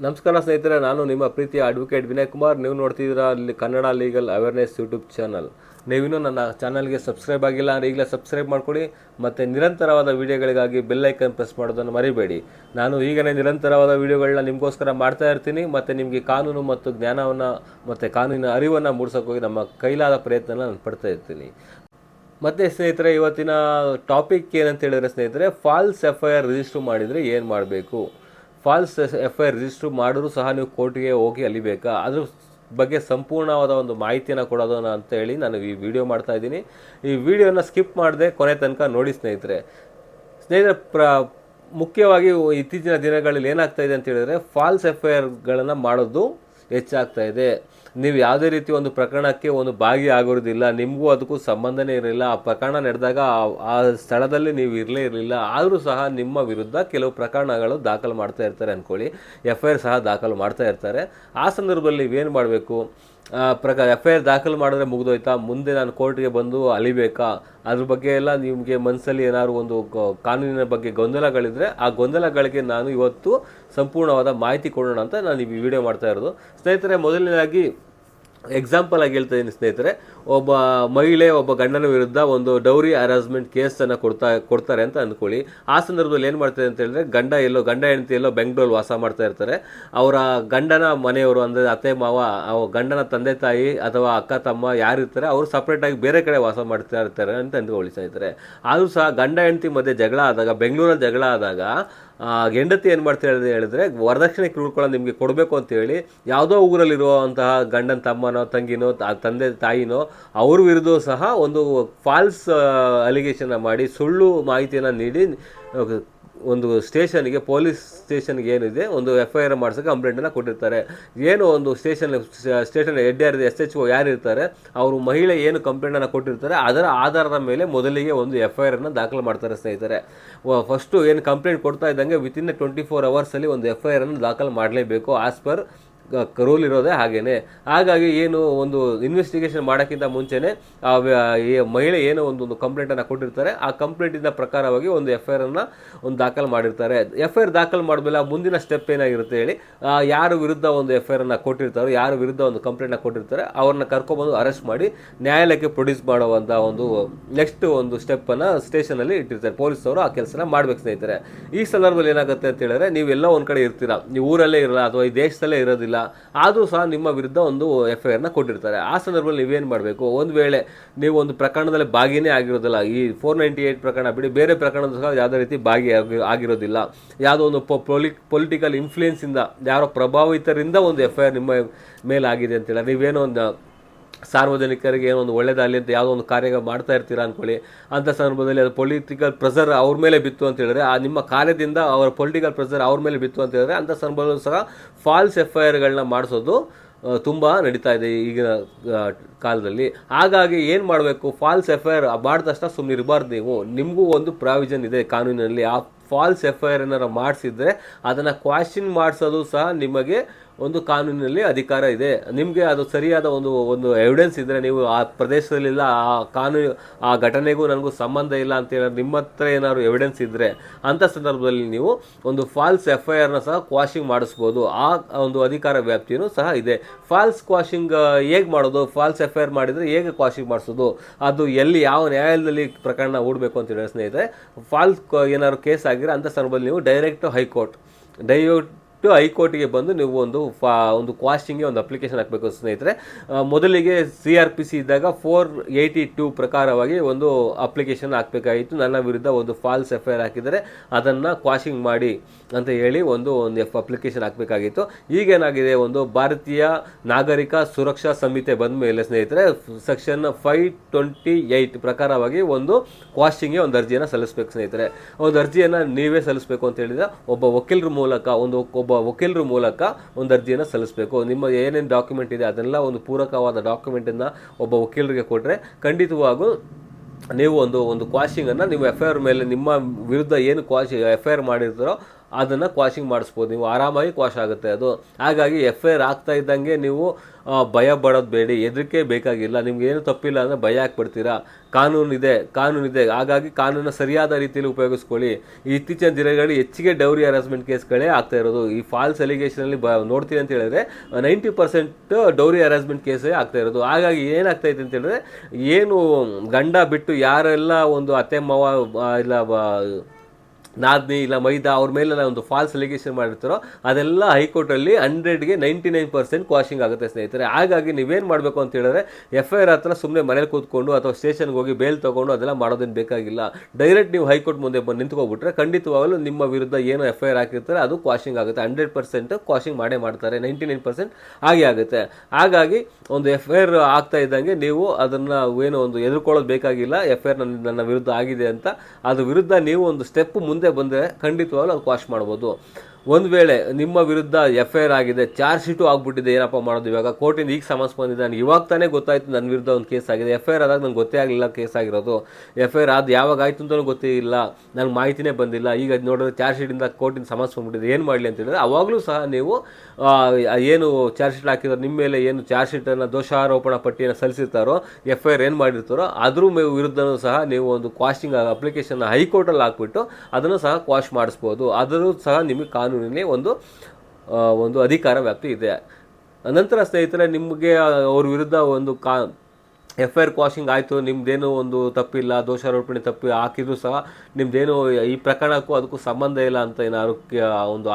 ನಮಸ್ಕಾರ ಸ್ನೇಹಿತರೆ, ನಾನು ನಿಮ್ಮ ಪ್ರೀತಿಯ ಅಡ್ವೊಕೇಟ್ ವಿನಯ್ ಕುಮಾರ್. ನೀವು ನೋಡ್ತಿದ್ದೀರಾ ಅಲ್ಲಿ Kannada legal awareness YouTube channel ನೀವಿನ್ನೂ ನನ್ನ ಚಾನಲ್ಗೆ ಸಬ್ಸ್ಕ್ರೈಬ್ ಆಗಿಲ್ಲ ಅಂದರೆ ಈಗಲೇ ಸಬ್ಸ್ಕ್ರೈಬ್ ಮಾಡ್ಕೊಳ್ಳಿ. ಮತ್ತು ನಿರಂತರವಾದ ವಿಡಿಯೋಗಳಿಗಾಗಿ ಬೆಲ್ ಐಕನ್ ಪ್ರೆಸ್ ಮಾಡೋದನ್ನು ಮರಿಬೇಡಿ. ನಾನು ಈಗಲೇ ನಿರಂತರವಾದ ವೀಡಿಯೋಗಳನ್ನ ನಿಮಗೋಸ್ಕರ ಮಾಡ್ತಾ ಇರ್ತೀನಿ. ಮತ್ತು ನಿಮಗೆ ಕಾನೂನು ಮತ್ತು ಜ್ಞಾನವನ್ನು ಮತ್ತು ಕಾನೂನಿನ ಅರಿವನ್ನು ಮೂಡಿಸೋಕ್ಕೋಗಿ ನಮ್ಮ ಕೈಲಾದ ಪ್ರಯತ್ನ ನಾನು ಪಡ್ತಾ ಇರ್ತೀನಿ. ಮತ್ತು ಸ್ನೇಹಿತರೆ, ಇವತ್ತಿನ ಟಾಪಿಕ್ ಏನಂತ ಹೇಳಿದ್ರೆ ಸ್ನೇಹಿತರೆ false F I R register ಮಾಡಿದರೆ ಏನು ಮಾಡಬೇಕು? False F I R register ಮಾಡಿದ್ರು ಸಹ ನೀವು ಕೋರ್ಟ್ಗೆ ಹೋಗಿ ಅಲಿಬೇಕಾ? ಅದ್ರ ಬಗ್ಗೆ ಸಂಪೂರ್ಣವಾದ ಒಂದು ಮಾಹಿತಿಯನ್ನು ಕೊಡೋದನ್ನ ಅಂತ ಹೇಳಿ ನಾನು ಈ ವಿಡಿಯೋ ಮಾಡ್ತಾ ಇದ್ದೀನಿ. ಈ ವಿಡಿಯೋನ ಸ್ಕಿಪ್ ಮಾಡದೆ ಕೊನೆ ತನಕ ನೋಡಿ ಸ್ನೇಹಿತರೆ. ಸ್ನೇಹಿತರೆ, ಪ್ರ, ಮುಖ್ಯವಾಗಿ ಇತ್ತೀಚಿನ ದಿನಗಳಲ್ಲಿ ಏನಾಗ್ತಾ ಇದೆ ಅಂತ ಹೇಳಿದ್ರೆ ಫಾಲ್ಸ್ ಎಫ್ ಐ ಆರ್ಗಳನ್ನು ಮಾಡೋದು ಹೆಚ್ಚಾಗ್ತಾ ಇದೆ. ನೀವು ಯಾವುದೇ ರೀತಿ ಒಂದು ಪ್ರಕರಣಕ್ಕೆ ಒಂದು ಭಾಗಿಯಾಗಿರೋದಿಲ್ಲ ನಿಮಗೂ ಅದಕ್ಕೂ ಸಂಬಂಧನೇ ಇರಲಿಲ್ಲ, ಆ ಪ್ರಕರಣ ನಡೆದಾಗ ಆ- ಆ ಸ್ಥಳದಲ್ಲಿ ನೀವು ಇರಲೇ ಇರಲಿಲ್ಲ, ಆದರೂ ಸಹ ನಿಮ್ಮ ವಿರುದ್ಧ ಕೆಲವು ಪ್ರಕರಣಗಳು ದಾಖಲು ಮಾಡ್ತಾ ಇರ್ತಾರೆ ಅಂದ್ಕೊಳ್ಳಿ ಎಫ್ ಐ ಆರ್ ಸಹ ದಾಖಲು ಮಾಡ್ತಾ ಇರ್ತಾರೆ. ಆ ಸಂದರ್ಭದಲ್ಲಿ ನೀವೇನು ಮಾಡಬೇಕು? ಪ್ರಕಾರ ಎಫ್ ಐ ಆರ್ ದಾಖಲು ಮಾಡಿದ್ರೆ ಮುಗಿದೋಯ್ತಾ? ಮುಂದೆ ನಾನು ಕೋರ್ಟ್ಗೆ ಬಂದು ಅಲಿಬೇಕಾ? ಅದ್ರ ಬಗ್ಗೆ ಎಲ್ಲ ನಿಮಗೆ ಮನಸ್ಸಲ್ಲಿ ಏನಾದ್ರು ಒಂದು ಕಾನೂನಿನ ಬಗ್ಗೆ ಗೊಂದಲಗಳಿದ್ರೆ ಆ ಗೊಂದಲಗಳಿಗೆ ನಾನು ಇವತ್ತು ಸಂಪೂರ್ಣವಾದ ಮಾಹಿತಿ ಕೊಡೋಣ ಅಂತ ನಾನು ಈ ವಿಡಿಯೋ ಮಾಡ್ತಾ ಇರೋದು. ಸ್ನೇಹಿತರೆ, ಮೊದಲನೇದಾಗಿ ಎಕ್ಸಾಂಪಲ್ ಆಗಿ ಹೇಳ್ತಾ ಇದ್ದೀನಿ ಸ್ನೇಹಿತರೆ. ಒಬ್ಬ ಮಹಿಳೆ, ಒಬ್ಬ ಗಂಡನ ವಿರುದ್ಧ ಒಂದು ಡೌರಿ ಹರಾಸ್ಮೆಂಟ್ ಕೇಸನ್ನು ಕೊಡ್ತಾ, ಕೊಡ್ತಾರೆ ಅಂತ ಅಂದ್ಕೊಳ್ಳಿ. ಆ ಸಂದರ್ಭದಲ್ಲಿ ಏನು ಮಾಡ್ತಾರೆ ಅಂತ ಹೇಳಿದ್ರೆ, ಗಂಡ ಎಲ್ಲೋ, ಗಂಡ ಹೆಂಡತಿ ಎಲ್ಲೋ ಬೆಂಗಳೂರಲ್ಲಿ ವಾಸ ಮಾಡ್ತಾ ಇರ್ತಾರೆ. ಅವರ ಗಂಡನ ಮನೆಯವರು, ಅಂದರೆ ಅತ್ತೆ, ಮಾವ, ಅವ ಗಂಡನ ತಂದೆ, ತಾಯಿ ಅಥವಾ ಅಕ್ಕ, ತಮ್ಮ ಯಾರಿರ್ತಾರೆ ಅವರು ಸಪ್ರೇಟಾಗಿ ಬೇರೆ ಕಡೆ ವಾಸ ಮಾಡ್ತಾ ಇರ್ತಾರೆ ಅಂತ ಅಂದ್ಕೊಳ್ಳಿ ಸ್ನೇಹಿತರೆ. ಆದರೂ ಸಹ ಗಂಡ, ಹೆಂಡತಿ ಮಧ್ಯೆ ಜಗಳ ಆದಾಗ ಬೆಂಗಳೂರಲ್ಲಿ ಜಗಳ ಆದಾಗ ಹೆಂಡತಿ ಏನು ಮಾಡ್ತಾರೆ ಹೇಳಿದ್ರೆ, ವರದಕ್ಷಿಣೆ ಕಿರುಕುಳ ನಿಮಗೆ ಕೊಡಬೇಕು ಅಂತೇಳಿ ಯಾವುದೋ ಊರಲ್ಲಿರುವಂತಹ ಗಂಡನ, ತಮ್ಮನೋ, ತಂಗಿನೋ ತಂದೆ, ತಾಯಿನೋ, ಅವ್ರ ವಿರುದ್ಧ ಸಹ ಒಂದು ಫಾಲ್ಸ್ ಅಲಿಗೇಷನ್ ಮಾಡಿ ಸುಳ್ಳು ಮಾಹಿತಿಯನ್ನು ನೀಡಿ ಒಂದು ಸ್ಟೇಷನ್ಗೆ, ಪೊಲೀಸ್ ಸ್ಟೇಷನ್ಗೆ ಏನಿದೆ, ಒಂದು ಎಫ್ ಐ ಆರ್ ಮಾಡ್ಸೋಕೆ ಕಂಪ್ಲೇಂಟನ್ನು ಕೊಟ್ಟಿರ್ತಾರೆ. ಏನು ಒಂದು station station head or S H O ಯಾರು ಇರ್ತಾರೆ ಅವರು ಮಹಿಳೆ ಏನು ಕಂಪ್ಲೇಂಟನ್ನು ಕೊಟ್ಟಿರ್ತಾರೆ, ಅದರ ಆಧಾರದ ಮೇಲೆ ಮೊದಲಿಗೆ ಒಂದು ಎಫ್ ಐ ಆರನ್ನು ದಾಖಲು ಮಾಡ್ತಾರೆ ಸ್ನೇಹಿತರೆ. ಫಸ್ಟು ಏನು ಕಂಪ್ಲೇಂಟ್ ಕೊಡ್ತಾ ಇದ್ದಂಗೆ ವಿತಿನ್ ಟ್ವೆಂಟಿ ಫೋರ್ ಅವರ್ಸಲ್ಲಿ ಒಂದು ಎಫ್ ಐ ಆರನ್ನು ದಾಖಲು ಮಾಡಲೇಬೇಕು ಆಸ್ ಪರ್ ರೂಲ್ ಇರೋದೇ ಹಾಗೇನೆ. ಹಾಗಾಗಿ ಏನು ಒಂದು ಇನ್ವೆಸ್ಟಿಗೇಷನ್ ಮಾಡೋಕ್ಕಿಂತ ಮುಂಚೆನೆ ಆ ಮಹಿಳೆ ಏನೋ ಒಂದು ಒಂದು ಕಂಪ್ಲೇಂಟನ್ನು ಕೊಟ್ಟಿರ್ತಾರೆ. ಆ ಕಂಪ್ಲೇಂಟಿನ ಪ್ರಕಾರವಾಗಿ ಒಂದು ಎಫ್ ಐ ಆರನ್ನು ಒಂದು ದಾಖಲು ಮಾಡಿರ್ತಾರೆ. ಎಫ್ ಐ ಆರ್ ದಾಖಲು ಆ ಮುಂದಿನ ಸ್ಟೆಪ್ ಏನಾಗಿರುತ್ತೆ ಹೇಳಿ ಯಾರ ವಿರುದ್ಧ ಒಂದು ಎಫ್ ಐ ಆರನ್ನು ಕೊಟ್ಟಿರ್ತಾರೋ, ಯಾರ ವಿರುದ್ಧ ಒಂದು ಕಂಪ್ಲೇಂಟ್ನ ಕೊಟ್ಟಿರ್ತಾರೆ, ಅವ್ರನ್ನ ಕರ್ಕೊಬಂದು ಅರೆಸ್ಟ್ ಮಾಡಿ ನ್ಯಾಯಾಲಯಕ್ಕೆ ಪ್ರೊಡ್ಯೂಸ್ ಮಾಡುವಂಥ ಒಂದು ನೆಕ್ಸ್ಟ್ ಒಂದು ಸ್ಟೆಪ್ಪನ್ನು ಸ್ಟೇಷನಲ್ಲಿ ಇಟ್ಟಿರ್ತಾರೆ. ಪೊಲೀಸವರು ಆ ಕೆಲಸನ ಮಾಡ್ಬೇಕು ಸ್ನೇಹಿತರೆ. ಈ ಸಂದರ್ಭದಲ್ಲಿ ಏನಾಗುತ್ತೆ ಅಂತ ಹೇಳಿದ್ರೆ, ನೀವೆಲ್ಲ ಒಂದು ಕಡೆ ಇರ್ತೀರಾ. ನೀವು ಊರಲ್ಲೇ ಇರಲ್ಲ, ಅಥವಾ ಈ ದೇಶದಲ್ಲೇ ಇರೋದಿಲ್ಲ. ಆದರೂ ಸಹ ನಿಮ್ಮ ವಿರುದ್ಧ ಒಂದು ಎಫ್ ಐ ಆರ್ನ ಕೊಟ್ಟಿರ್ತಾರೆ. ಆ ಸಂದರ್ಭದಲ್ಲಿ ನೀವೇನು ಮಾಡಬೇಕು? ಒಂದು ವೇಳೆ ನೀವು ಒಂದು ಪ್ರಕರಣದಲ್ಲಿ ಭಾಗಿನೇ ಆಗಿರೋದಿಲ್ಲ. ಈ ಫೋರ್ ನೈಂಟಿ ಏಯ್ಟ್ ಪ್ರಕರಣ ಬಿಡಿ. ಬೇರೆ ಪ್ರಕರಣದ ಸಹ ಯಾವುದೇ ರೀತಿ ಭಾಗಿ ಆಗಿರೋದಿಲ್ಲ. ಯಾವುದೋ ಒಂದು ಪೊಲಿ ಪೊಲಿಟಿಕಲ್ ಇನ್ಫ್ಲೂಯೆನ್ಸಿಂದ ಯಾರೋ ಪ್ರಭಾವಿತರಿಂದ ಒಂದು ಎಫ್ ಐ ಆರ್ ನಿಮ್ಮ ಮೇಲೆ ಆಗಿದೆ ಅಂತೇಳಿ ನೀವೇನೋ ಒಂದು ಸಾರ್ವಜನಿಕರಿಗೆ ಏನೋ ಒಂದು ಅಂತ ಯಾವುದೋ ಒಂದು ಕಾರ್ಯ ಮಾಡ್ತಾ ಇರ್ತೀರ ಅಂದ್ಕೊಳ್ಳಿ. ಅಂಥ ಸಂದರ್ಭದಲ್ಲಿ ಅದು ಪೊಲಿಟಿಕಲ್ ಪ್ರೆಸರ್ ಅವ್ರ ಮೇಲೆ ಬಿತ್ತು ಅಂತ ಹೇಳಿದ್ರೆ, ಆ ನಿಮ್ಮ ಕಾರ್ಯದಿಂದ ಅವರ ಪೊಲಿಟಿಕಲ್ ಪ್ರೆಸರ್ ಅವ್ರ ಮೇಲೆ ಬಿತ್ತು ಅಂತ ಹೇಳಿದ್ರೆ ಅಂಥ ಸಂದರ್ಭದಲ್ಲೂ ಸಹ ಫಾಲ್ಸ್ ಎಫ್ ಐ ಆರ್ಗಳನ್ನ ಮಾಡಿಸೋದು ತುಂಬ ನಡೀತಾ ಇದೆ ಈಗಿನ ಕಾಲದಲ್ಲಿ. ಹಾಗಾಗಿ ಏನು ಮಾಡಬೇಕು? ಫಾಲ್ಸ್ ಎಫ್ ಐ ಆರ್ ಮಾಡಿದ ತಕ್ಷಣ ಸುಮ್ಮನೆ ಇರಬಾರ್ದು ನೀವು. ನಿಮಗೂ ಒಂದು ಪ್ರಾವಿಷನ್ ಇದೆ ಕಾನೂನಿನಲ್ಲಿ. ಆ ಫಾಲ್ಸ್ ಎಫ್ ಐ ಆರ್ ಏನಾರು ಮಾಡಿಸಿದ್ರೆ ಅದನ್ನು ಕ್ವಾಶನ್ ಮಾಡಿಸೋದು ಸಹ ನಿಮಗೆ ಒಂದು ಕಾನೂನಿನಲ್ಲಿ ಅಧಿಕಾರ ಇದೆ. ನಿಮಗೆ ಅದು ಸರಿಯಾದ ಒಂದು ಒಂದು ಎವಿಡೆನ್ಸ್ ಇದ್ದರೆ ನೀವು ಆ ಪ್ರದೇಶದಲ್ಲಿಲ್ಲ, ಆ ಕಾನೂನು, ಆ ಘಟನೆಗೂ ನನಗೂ ಸಂಬಂಧ ಇಲ್ಲ ಅಂತ ಹೇಳಿ ನಿಮ್ಮ ಹತ್ರ ಏನಾದ್ರು ಎವಿಡೆನ್ಸ್ ಇದ್ದರೆ ಅಂಥ ಸಂದರ್ಭದಲ್ಲಿ ನೀವು ಒಂದು ಫಾಲ್ಸ್ ಎಫ್ ಐ ಆರ್ನ ಸಹ ಕ್ವಾಶಿಂಗ್ ಮಾಡಿಸ್ಬೋದು. ಆ ಒಂದು ಅಧಿಕಾರ ವ್ಯಾಪ್ತಿಯೂ ಸಹ ಇದೆ. ಫಾಲ್ಸ್ ಕ್ವಾಶಿಂಗ್ ಹೇಗೆ ಮಾಡೋದು? ಫಾಲ್ಸ್ ಎಫ್ ಐ ಆರ್ ಮಾಡಿದರೆ ಹೇಗೆ ಕ್ವಾಶಿಂಗ್ ಮಾಡಿಸೋದು? ಅದು ಎಲ್ಲಿ, ಯಾವ ನ್ಯಾಯಾಲಯದಲ್ಲಿ ಪ್ರಕರಣ ಹೂಡಬೇಕು ಅಂತ ಹೇಳಿ ಸ್ನೇಹಿತರೆ ಫಾಲ್ಸ್ ಏನಾದ್ರು ಕೇಸ್ ಆಗಿರೋ ಅಂಥ ಸಂದರ್ಭದಲ್ಲಿ ನೀವು ಡೈರೆಕ್ಟ್ ಹೈಕೋರ್ಟ್ ಡೈರೆಕ್ಟ್ ಹೈಕೋರ್ಟಿಗೆ ಬಂದು ನೀವು ಒಂದು ಫಾ, ಒಂದು ಕ್ವಾಸ್ಟಿಂಗ್ಗೆ ಒಂದು ಅಪ್ಲಿಕೇಶನ್ ಹಾಕಬೇಕು ಸ್ನೇಹಿತರೆ. ಮೊದಲಿಗೆ ಸಿ ಆರ್ ಪಿ ಸಿ ಇದ್ದಾಗ ಫೋರ್ ಏಯ್ಟಿ ಟು ಪ್ರಕಾರವಾಗಿ ಒಂದು ಅಪ್ಲಿಕೇಶನ್ ಹಾಕಬೇಕಾಗಿತ್ತು. ನನ್ನ ವಿರುದ್ಧ ಒಂದು ಫಾಲ್ಸ್ ಎಫ್ ಐ ಆರ್ ಹಾಕಿದರೆ ಅದನ್ನು ಕ್ವಾಶಿಂಗ್ ಮಾಡಿ ಅಂತ ಹೇಳಿ ಒಂದು ಒಂದು ಎಫ್ ಅಪ್ಲಿಕೇಶನ್ ಹಾಕಬೇಕಾಗಿತ್ತು. ಈಗೇನಾಗಿದೆ ಒಂದು ಭಾರತೀಯ ನಾಗರಿಕ ಸುರಕ್ಷಾ ಸಂಹಿತೆ ಬಂದ ಮೇಲೆ ಸ್ನೇಹಿತರೆ, ಸೆಕ್ಷನ್ ಫೈವ್ ಟ್ವೆಂಟಿ ಏಯ್ಟ್ ಪ್ರಕಾರವಾಗಿ ಒಂದು ಕ್ವಾಶಿಂಗ್ಗೆ ಒಂದು ಅರ್ಜಿಯನ್ನು ಸಲ್ಲಿಸಬೇಕು ಸ್ನೇಹಿತರೆ. ಒಂದು ಅರ್ಜಿಯನ್ನು ನೀವೇ ಸಲ್ಲಿಸಬೇಕು ಅಂತ ಹೇಳಿದರೆ, ಒಬ್ಬ ವಕೀಲರ ಮೂಲಕ, ಒಂದು ಒಬ್ಬ ವಕೀಲರ ಮೂಲಕ ಒಂದು ಅರ್ಜಿಯನ್ನು ಸಲ್ಲಿಸಬೇಕು. ನಿಮ್ಮ ಏನೇನು ಡಾಕ್ಯುಮೆಂಟ್ ಇದೆ, ಅದೆಲ್ಲ ಒಂದು ಪೂರಕವಾದ ಡಾಕ್ಯುಮೆಂಟನ್ನು ಒಬ್ಬ ವಕೀಲರಿಗೆ ಕೊಟ್ಟರೆ ಖಂಡಿತವಾಗೂ ನೀವು ಒಂದು ಒಂದು ಕ್ವಾಶಿಂಗನ್ನು ನೀವು ಎಫ್ ಐ ಆರ್ ಮೇಲೆ ನಿಮ್ಮ ವಿರುದ್ಧ ಏನು ಕ್ವಾಶಿ ಎಫ್ ಐ ಆರ್ ಮಾಡಿರ್ತಾರೋ ಅದನ್ನು ಕ್ವಾಶಿಂಗ್ ಮಾಡಿಸ್ಬೋದು. ನೀವು ಆರಾಮಾಗಿ ಕ್ವಾಶ್ ಆಗುತ್ತೆ ಅದು. ಹಾಗಾಗಿ ಎಫ್ ಐ ಆರ್ ಆಗ್ತಾ ಇದ್ದಂಗೆ ನೀವು ಭಯ ಪಡೋದು ಬೇಡಿ. ಹೆದರಿಕೆ ಬೇಕಾಗಿಲ್ಲ. ನಿಮ್ಗೆ ಏನು ತಪ್ಪಿಲ್ಲ ಅಂದರೆ ಭಯ ಹಾಕ್ಬಿಡ್ತೀರಾ ಕಾನೂನಿದೆ ಕಾನೂನಿದೆ ಹಾಗಾಗಿ ಕಾನೂನನ್ನ ಸರಿಯಾದ ರೀತಿಯಲ್ಲಿ ಉಪಯೋಗಿಸ್ಕೊಳ್ಳಿ. ಇತ್ತೀಚಿನ ದಿನಗಳಲ್ಲಿ ಹೆಚ್ಚಿಗೆ ಡೌರಿ ಹರಾಸ್ಮೆಂಟ್ ಕೇಸ್ಗಳೇ ಆಗ್ತಾ ಇರೋದು. ಈ ಫಾಲ್ಸ್ ಅಲಿಗೇಷನಲ್ಲಿ ಬ ನೋಡ್ತೀನಿ ಅಂತ ಹೇಳಿದ್ರೆ ನೈಂಟಿ ಪರ್ಸೆಂಟ್ ಡೌರಿ ಹರಾಸ್ಮೆಂಟ್ ಕೇಸೇ ಆಗ್ತಾ ಇರೋದು. ಹಾಗಾಗಿ ಏನಾಗ್ತಾ ಇದೆ ಅಂತ ಹೇಳಿದ್ರೆ, ಏನು ಗಂಡ ಬಿಟ್ಟು ಯಾರೆಲ್ಲ ಒಂದು ಅತ್ತೆ ಮಾವ ಇಲ್ಲ ನಾದ್ನಿ ಇಲ್ಲ ಮೈದಾ ಅವ್ರ ಮೇಲೆಲ್ಲ ಒಂದು ಫಾಲ್ಸ್ ಅಲಿಗೇಷನ್ ಮಾಡಿರ್ತಾರೋ, ಅದೆಲ್ಲ ಹೈಕೋರ್ಟಲ್ಲಿ ಹಂಡ್ರೆಡ್ಗೆ ನೈಂಟಿ ನೈನ್ ಪರ್ಸೆಂಟ್ ಕ್ವಾಶಿಂಗ್ ಆಗುತ್ತೆ ಸ್ನೇಹಿತರೆ. ಹಾಗಾಗಿ ನೀವೇನು ಮಾಡಬೇಕು ಅಂತ ಹೇಳಿದ್ರೆ ಎಫ್ ಐ ಆರ್ ಹತ್ರ ಸುಮ್ಮನೆ ಮನೇಲಿ ಕೂತ್ಕೊಂಡು ಅಥವಾ ಸ್ಟೇಷನ್ಗೆ ಹೋಗಿ ಬೇಲ್ ತೊಗೊಂಡು ಅದೆಲ್ಲ ಮಾಡೋದೇನು ಬೇಕಾಗಿಲ್ಲ. ಡೈರೆಕ್ಟ್ ನೀವು ಹೈಕೋರ್ಟ್ ಮುಂದೆ ಬಂದು ನಿಂತ್ಕೊಬಿಟ್ರೆ ಖಂಡಿತವಾಗಲೂ ನಿಮ್ಮ ವಿರುದ್ಧ ಏನು ಎಫ್ ಐ ಆರ್ ಹಾಕಿರ್ತಾರೆ, ಅದು ಕ್ವಾಶಿಂಗ್ ಆಗುತ್ತೆ. ಹಂಡ್ರೆಡ್ ಪರ್ಸೆಂಟ್ ಕ್ವಾಶಿಂಗ್ ಮಾಡೇ ಮಾಡ್ತಾರೆ. ನೈಂಟಿ ನೈನ್ ಪರ್ಸೆಂಟ್ ಹಾಗೆ ಆಗುತ್ತೆ. ಹಾಗಾಗಿ ಒಂದು ಎಫ್ ಐ ಆರ್ ಆಗ್ತಾ ಇದ್ದಂಗೆ ನೀವು ಅದನ್ನು ಏನು ಒಂದು ಎದುರ್ಕೊಳ್ಳೋದು ಬೇಕಾಗಿಲ್ಲ. ಎಫ್ ಐ ಆರ್ ನನ್ನ ನನ್ನ ವಿರುದ್ಧ ಆಗಿದೆ ಅಂತ. ಅದ್ರ ವಿರುದ್ಧ ನೀವು ಒಂದು ಸ್ಟೆಪ್ ಮುಂದೆ ಬಂದರೆ ಖಂಡಿತವಾಗ್ಲೂ ಅದು ವಾಶ್ ಮಾಡ್ಬೋದು. ಒಂದು ವೇಳೆ ನಿಮ್ಮ ವಿರುದ್ಧ ಎಫ್ ಐ ಆರ್ ಆಗಿದೆ, ಚಾರ್ಜ್ ಶೀಟು ಆಗ್ಬಿಟ್ಟಿದೆ, ಏನಪ್ಪ ಮಾಡೋದು? ಇವಾಗ ಕೋರ್ಟಿಂದ ಈಗ ಸಮನ್ಸ್ ಬಂದಿದೆ. ನನಗೆ ಇವಾಗ ತಾನೇ ಗೊತ್ತಾಯ್ತು ನನ್ನ ವಿರುದ್ಧ ಒಂದು ಕೇಸ್ ಆಗಿದೆ. ಎಫ್ ಐ ಆರ್ ಆದಾಗ ನಂಗೆ ಗೊತ್ತೇ ಆಗಲಿಲ್ಲ ಕೇಸ್ ಆಗಿರೋದು. ಎಫ್ ಐ ಆರ್ ಅದು ಯಾವಾಗ ಆಯಿತು ಅಂತಲೂ ಗೊತ್ತೇ ಇಲ್ಲ. ನನಗೆ ಮಾಹಿತಿನೇ ಬಂದಿಲ್ಲ. ಈಗ ಅದು ನೋಡಿದ್ರೆ ಚಾರ್ಜ್ ಶೀಟಿಂದ ಕೋರ್ಟಿಂದ ಸಮಸ್ ಬಂದ್ಬಿಟ್ಟಿದೆ. ಏನು ಮಾಡಲಿ ಅಂತ ಹೇಳಿದ್ರೆ ಅವಾಗಲೂ ಸಹ ನೀವು ಏನು ಚಾರ್ಜ್ ಶೀಟ್ ಹಾಕಿದ್ರು, ನಿಮ್ಮ ಮೇಲೆ ಏನು ಚಾರ್ಜ್ ಶೀಟನ್ನು ದೋಷಾರೋಪಣಾ ಪಟ್ಟಿಯನ್ನು ಸಲ್ಲಿಸಿರ್ತಾರೋ ಎಫ್ ಐ ಆರ್ ಏನು ಮಾಡಿರ್ತಾರೋ, ಅದ್ರ ವಿರುದ್ಧನೂ ಸಹ ನೀವು ಒಂದು ಕ್ವಾಶಿಂಗ್ ಅಪ್ಲಿಕೇಶನ್ ಹೈಕೋರ್ಟಲ್ಲಿ ಹಾಕ್ಬಿಟ್ಟು ಅದನ್ನು ಸಹ ಕ್ವಾಶ್ ಮಾಡಿಸ್ಬೋದು. ಅದರೂ ಸಹ ನಿಮಗೆ ಕಾನೂನಿನಲ್ಲಿ ಒಂದು ಒಂದು ಅಧಿಕಾರ ವ್ಯಾಪ್ತಿ ಇದೆ. ನಂತರ ಸ್ನೇಹಿತರೆ ನಿಮಗೆ ಅವ್ರ ವಿರುದ್ಧ ಒಂದು ಕಾ ಎಫ್ ಐ ಆರ್ ಕ್ವಾಶಿಂಗ್ ಆಯಿತು ನಿಮ್ಮದೇನು ಒಂದು ತಪ್ಪಿಲ್ಲ, ದೋಷಾರೋಪಣೆ ತಪ್ಪಿ ಹಾಕಿದ್ರು ಸಹ ನಿಮ್ಮದೇನು ಈ ಪ್ರಕರಣಕ್ಕೂ ಅದಕ್ಕೂ ಸಂಬಂಧ ಇಲ್ಲ ಅಂತ ಏನಾದ್ರು ಒಂದು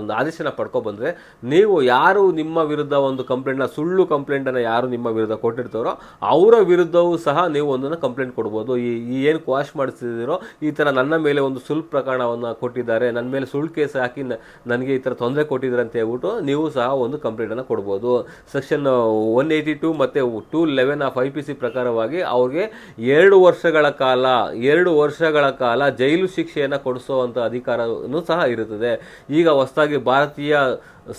ಒಂದು ಆದೇಶನ ಪಡ್ಕೊಬಂದರೆ ನೀವು ಯಾರು ನಿಮ್ಮ ವಿರುದ್ಧ ಒಂದು ಕಂಪ್ಲೇಂಟ್ನ ಸುಳ್ಳು ಕಂಪ್ಲೇಂಟನ್ನು ಯಾರು ನಿಮ್ಮ ವಿರುದ್ಧ ಕೊಟ್ಟಿರ್ತಾರೋ ಅವರ ವಿರುದ್ಧವೂ ಸಹ ನೀವು ಒಂದನ್ನು ಕಂಪ್ಲೇಂಟ್ ಕೊಡ್ಬೋದು. ಈ ಏನು ಕ್ವಾಶ್ ಮಾಡಿಸ್ತಿದ್ದೀರೋ ಈ ಥರ ನನ್ನ ಮೇಲೆ ಒಂದು ಸುಳ್ಳು ಪ್ರಕರಣವನ್ನು ಕೊಟ್ಟಿದ್ದಾರೆ ನನ್ನ ಮೇಲೆ ಸುಳ್ಳು ಕೇಸ್ ಹಾಕಿ ನನಗೆ ಈ ಥರ ತೊಂದರೆ ಕೊಟ್ಟಿದ್ದಾರೆ ಅಂತ ಹೇಳ್ಬಿಟ್ಟು ನೀವು ಸಹ ಒಂದು ಕಂಪ್ಲೇಂಟನ್ನು ಕೊಡ್ಬೋದು. ಸೆಕ್ಷನ್ ಒನ್ ಏಯ್ಟಿ ಟು ಮತ್ತು two eleven of I P C ಪ್ರಕಾರವಾಗಿ ಅವ್ರಿಗೆ ಎರಡು ವರ್ಷಗಳ ಕಾಲ, ಎರಡು ವರ್ಷಗಳ ಕಾಲ ಜೈಲು ಶಿಕ್ಷೆಯನ್ನು ಕೊಡಿಸುವಂಥ ಅಧಿಕಾರವೂ ಸಹ ಇರುತ್ತದೆ. ಈಗ ಹೊಸದಾಗಿ ಭಾರತೀಯ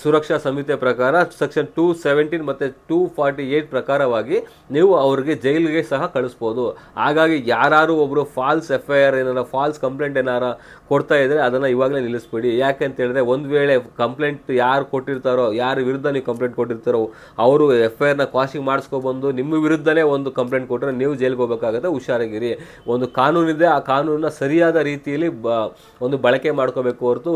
ಸುರಕ್ಷಾ ಸಮಿತಿಯ ಪ್ರಕಾರ ಸೆಕ್ಷನ್ ಟೂ ಸೆವೆಂಟೀನ್ ಮತ್ತು ಟೂ ಫಾರ್ಟಿ ಏಯ್ಟ್ ಪ್ರಕಾರವಾಗಿ ನೀವು ಅವ್ರಿಗೆ ಜೈಲಿಗೆ ಸಹ ಕಳಿಸ್ಬೋದು. ಹಾಗಾಗಿ ಯಾರು ಒಬ್ಬರು ಫಾಲ್ಸ್ ಎಫ್ ಐ ಆರ್ ಏನಾರ ಫಾಲ್ಸ್ ಕಂಪ್ಲೇಂಟ್ ಏನಾರ ಕೊಡ್ತಾ ಇದ್ದರೆ ಅದನ್ನು ಇವಾಗಲೇ ನಿಲ್ಲಿಸ್ಬಿಡಿ. ಯಾಕೆ ಅಂತ ಹೇಳಿದ್ರೆ ಒಂದು ವೇಳೆ ಕಂಪ್ಲೇಂಟ್ ಯಾರು ಕೊಟ್ಟಿರ್ತಾರೋ, ಯಾರ ವಿರುದ್ಧ ನೀವು ಕಂಪ್ಲೇಂಟ್ ಕೊಟ್ಟಿರ್ತಾರೋ, ಅವರು ಎಫ್ ಐ ಆರ್ನ ಕ್ವಾಶಿಂಗ್ ಮಾಡಿಸ್ಕೊಬಂದು ನಿಮ್ಮ ವಿರುದ್ಧನೇ ಒಂದು ಕಂಪ್ಲೇಂಟ್ ಕೊಟ್ಟರೆ ನೀವು ಜೈಲಿಗೆ ಹೋಗಬೇಕಾಗುತ್ತೆ. ಹುಷಾರಾಗಿರಿ. ಒಂದು ಕಾನೂನಿದೆ, ಆ ಕಾನೂನನ್ನ ಸರಿಯಾದ ರೀತಿಯಲ್ಲಿ ಒಂದು ಬಳಕೆ ಮಾಡ್ಕೋಬೇಕು ಹೊರತು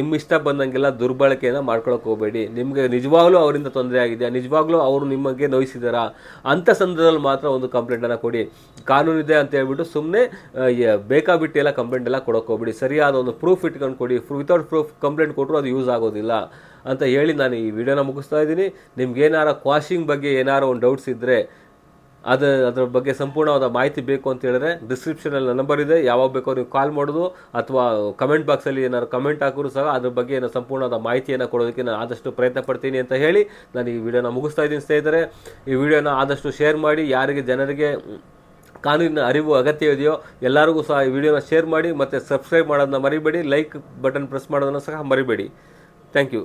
ನಿಮ್ಮ ಇಷ್ಟ ಬಂದಂಗೆಲ್ಲ ದುರ್ಬಳಕೆಯನ್ನು ಮಾಡ್ಕೊಳಕ್ಕೆ ಹೋಗಬೇಡಿ. ನಿಮಗೆ ನಿಜವಾಗ್ಲೂ ಅವರಿಂದ ತೊಂದರೆ ಆಗಿದೆಯಾ ನಿಜವಾಗ್ಲೂ ಅವರು ನಿಮಗೆ ನೋಯಿಸಿದಾರಾ? ಅಂಥ ಸಂದರ್ಭದಲ್ಲಿ ಮಾತ್ರ ಒಂದು ಕಂಪ್ಲೇಂಟನ್ನು ಕೊಡಿ. ಕಾನೂನಿದೆ ಅಂತ ಹೇಳ್ಬಿಟ್ಟು ಸುಮ್ಮನೆ ಬೇಕಾಬಿಟ್ಟು ಎಲ್ಲ ಕಂಪ್ಲೇಂಟ್ ಎಲ್ಲ ಕೊಡೋಕೆ ಹೋಗ್ಬಿಡಿ. ಸರಿಯಾದ ಒಂದು ಪ್ರೂಫ್ ಇಟ್ಕೊಂಡು ಕೊಡಿ. ವಿತೌಟ್ ಪ್ರೂಫ್ ಕಂಪ್ಲೇಂಟ್ ಕೊಟ್ಟರು ಅದು ಯೂಸ್ ಆಗೋದಿಲ್ಲ. ಅಂತ ಹೇಳಿ ನಾನು ಈ ವಿಡಿಯೋನ ಮುಗಿಸ್ತಾ ಇದ್ದೀನಿ. ನಿಮ್ಗೆ ಏನಾರ ಕ್ವಾಶಿಂಗ್ ಬಗ್ಗೆ ಏನಾರ ಒಂದು ಡೌಟ್ಸ್ ಇದ್ದರೆ ಅದು ಅದರ ಬಗ್ಗೆ ಸಂಪೂರ್ಣವಾದ ಮಾಹಿತಿ ಬೇಕು ಅಂತ ಹೇಳಿದ್ರೆ ಡಿಸ್ಕ್ರಿಪ್ಷನಲ್ಲಿ ನಂಬರ್ ಇದೆ. ಯಾವಾಗ ಬೇಕೋ ನೀವು ಕಾಲ್ ಮಾಡೋದು ಅಥವಾ ಕಮೆಂಟ್ ಬಾಕ್ಸಲ್ಲಿ ಏನಾದ್ರು ಕಮೆಂಟ್ ಹಾಕಿದ್ರು ಸಹ ಅದ್ರ ಬಗ್ಗೆ ಏನೋ ಸಂಪೂರ್ಣವಾದ ಮಾಹಿತಿಯನ್ನು ಕೊಡೋದಕ್ಕೆ ನಾನು ಆದಷ್ಟು ಪ್ರಯತ್ನ ಪಡ್ತೀನಿ ಅಂತ ಹೇಳಿ ನಾನು ಈ ವಿಡಿಯೋನ ಮುಗಿಸ್ತಾ ಇದ್ದೀನಿ ಸ್ನೇಹಿತರೆ. ಈ ವಿಡಿಯೋನ ಆದಷ್ಟು ಶೇರ್ ಮಾಡಿ, ಯಾರಿಗೆ ಜನರಿಗೆ ಕಾನೂನಿನ ಅರಿವು ಅಗತ್ಯ ಇದೆಯೋ ಎಲ್ಲರಿಗೂ ಸಹ ಈ ವಿಡಿಯೋನ ಶೇರ್ ಮಾಡಿ ಮತ್ತು ಸಬ್ಸ್ಕ್ರೈಬ್ ಮಾಡೋದನ್ನ ಮರಿಬೇಡಿ. ಲೈಕ್ ಬಟನ್ ಪ್ರೆಸ್ ಮಾಡೋದನ್ನು ಸಹ ಮರಿಬೇಡಿ. Thank you